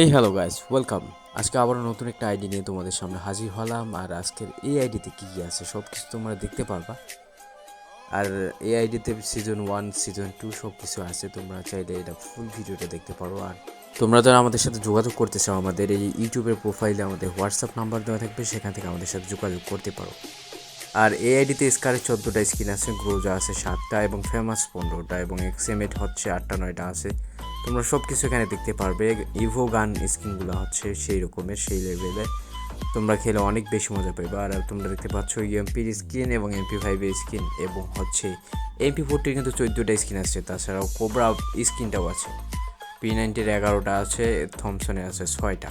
Hey hello guys welcome আজকে আবারও নতুন একটা আইডি নিয়ে তোমাদের সামনে হাজির হলাম, আর আজকের এই আইডিতে কী কী আছে সব কিছু তোমরা দেখতে পারবা। আর এই আইডিতে সিজন ওয়ান সিজন টু সব কিছু আছে, তোমরা চাইলে এটা ফুল ভিডিওটা দেখতে পারো। আর তোমরা যারা আমাদের সাথে যোগাযোগ করতে চাও, আমাদের এই ইউটিউবের প্রোফাইলে আমাদের হোয়াটসঅ্যাপ নাম্বার দেওয়া থাকবে, সেখান থেকে আমাদের সাথে যোগাযোগ করতে পারো। আর এই আইডিতে স্কারের চোদ্দোটা স্কিন আছে গ্রোজা আছে সাতটা, এবং ফেমাস পনেরোটা, এবং এক্সএমএট হচ্ছে আটটা, নয়টা আছে। তোমরা সব কিছু এখানে দেখতে পারবে। ইভো গান স্কিনগুলো হচ্ছে সেই রকমের, সেই লেভেলে তোমরা খেলে অনেক বেশি মজা পাবে আর তোমরা দেখতে পাচ্ছ ইএমপির স্কিন এবং এমপি ফাইভের স্কিন এবং হচ্ছে এমপি ফোরটির কিন্তু চোদ্দোটা স্কিন আছে। তাছাড়াও কোবরা স্কিনটাও আছে। পি নাইনটির এগারোটা আছে থমসনের আছে ছয়টা।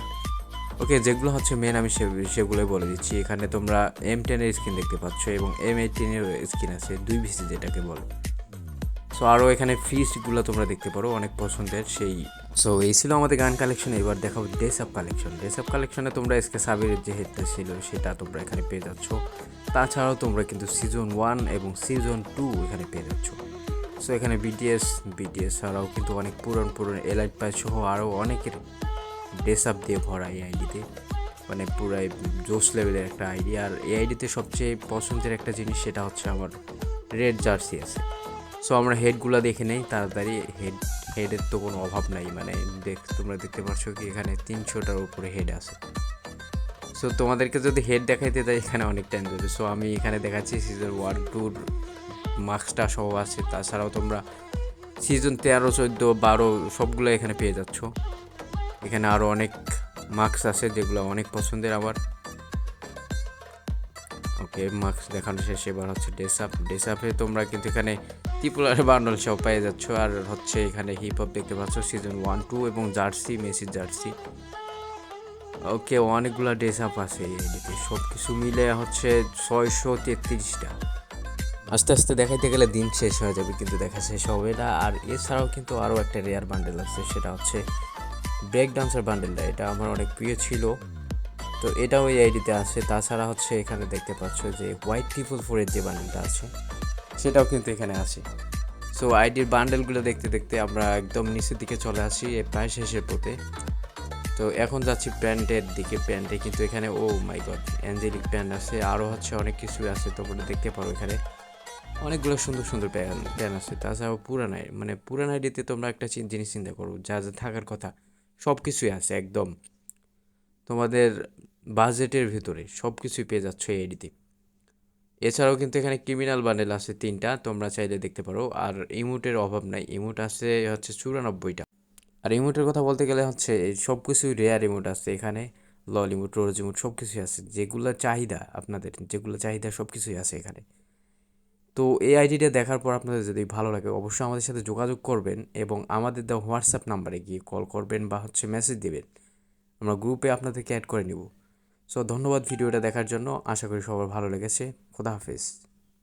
ওকে যেগুলো হচ্ছে মেন আমি সেগুলোই বলে দিচ্ছি। এখানে তোমরা এম টেনের স্কিন দেখতে পাচ্ছ এবং এম এইটিনের স্কিন আছে। দুই ভিসি যেটাকে বলো। সো আরও এখানে ফিসগুলো তোমরা দেখতে পারো, অনেক পছন্দের সেই। সো এই ছিল আমাদের গান কালেকশন এবার দেখাবো dress up collection dress up কালেকশনে তোমরা এসকে সাবিরের যে হেডটা ছিল, সেটা তোমরা এখানে পেয়ে যাচ্ছ। তাছাড়াও তোমরা কিন্তু সিজন ওয়ান এবং সিজন টু এখানে পেয়ে যাচ্ছ। সো এখানে বিটিএস বিটিএস ছাড়াও কিন্তু অনেক পুরনো পুরনো এলাইট পাই সহ আরও অনেকের ড্রেস আপ দিয়ে ভরা এই আইডিতে মানে পুরাই জোস লেভেলের একটা আইডি আর এই আইডিতে সবচেয়ে পছন্দের একটা জিনিস, সেটা হচ্ছে আমার রেড জার্সি আছে। সো আমরা হেডগুলো দেখে নেই, তাড়াতাড়ি হেড হেডের তো কোনো অভাব নাই মানে দেখ, তোমরা দেখতে পাচ্ছ কি এখানে তিনশোটার উপরে হেড আছে। সো তোমাদেরকে যদি হেড দেখাইতে যাই এখানে অনেক টাইম যাবে সো আমি এখানে দেখাচ্ছি সিজন ওয়ান টুর মার্কসটা সহ আছে। তাছাড়াও তোমরা সিজন তেরো, চোদ্দ, বারো সবগুলো এখানে পেয়ে যাচ্ছ। এখানে আরও অনেক মার্কস আছে, যেগুলো অনেক পছন্দের আমার ওকে মার্কস দেখানো শেষ, এবার হচ্ছে ড্রেস আপ তোমরা কিন্তু এখানে ত্রিপুলার বান্ডল সব পেয়ে যাচ্ছ। আর হচ্ছে এখানে হিপ হপ দেখতে পাচ্ছ সিজন ওয়ান টু এবং জার্সি মেসির জার্সি ওকে, অনেকগুলো ড্রেস আপ আছে আইডিতে সব কিছু মিলে হচ্ছে ছয়শো তেত্রিশটা। আস্তে আস্তে দেখাইতে গেলে দিন শেষ হয়ে যাবে, কিন্তু দেখা শেষ হবে না। আর এছাড়াও কিন্তু আরও একটা রেয়ার বান্ডেল আছে, সেটা হচ্ছে ব্রেক ডান্সার বান্ডেলটা এটা আমার অনেক প্রিয় ছিল। তো এটাও এই আইডিতে আছে। তাছাড়া হচ্ছে এখানে দেখতে পাচ্ছ যে হোয়াইট ট্রিপল ফোরের যে বান্ডেলটা আছে, সেটাও কিন্তু এখানে আছে। সো আইডির বান্ডেলগুলো দেখতে দেখতে আমরা একদম নিচের দিকে চলে আসি প্রায় শেষের পথে। তো এখন যাচ্ছি প্যান্টের দিকে। প্যান্টে কিন্তু এখানে, oh my god angelic pant আছে। আরও হচ্ছে অনেক কিছুই আছে তোমরা দেখতে পারো এখানে। অনেকগুলো সুন্দর সুন্দর প্যান প্যান আছে। তাছাড়াও পুরান আই মানে পুরান আইডিতে তোমরা একটা জিনিস চিন্তা করো, যা যা থাকার কথা সব কিছুই আছে একদম। তোমাদের বাজেটের ভিতরে সব কিছুই পেয়ে যাচ্ছ এই আইডিতে। এছাড়াও কিন্তু এখানে ক্রিমিনাল বান্ডেল আছে তিনটা, তোমরা চাইলে দেখতে পারো। আর ইমোটের অভাব নাই ইমোট আছে হচ্ছে চুরানব্বইটা। আর ইমোটের কথা বলতে গেলে হচ্ছে সব কিছুই রেয়ার ইমোট আছে এখানে। লল ইমোট রোজ ইমোট সব কিছুই আছে। যেগুলো চাহিদা আপনাদের, যেগুলো চাহিদা সব কিছুই আছে এখানে। তো এই আইডিটা দেখার পর আপনাদের যদি ভালো লাগে, অবশ্যই আমাদের সাথে যোগাযোগ করবেন এবং আমাদের দেওয়া হোয়াটসঅ্যাপ নাম্বারে গিয়ে কল করবেন বা হচ্ছে মেসেজ দেবেন। আমরা গ্রুপে আপনাদেরকে অ্যাড করে নিব। সো ধন্যবাদ ভিডিওটা দেখার জন্য। আশা করি সবার ভালো লেগেছে। খোদা হাফেজ।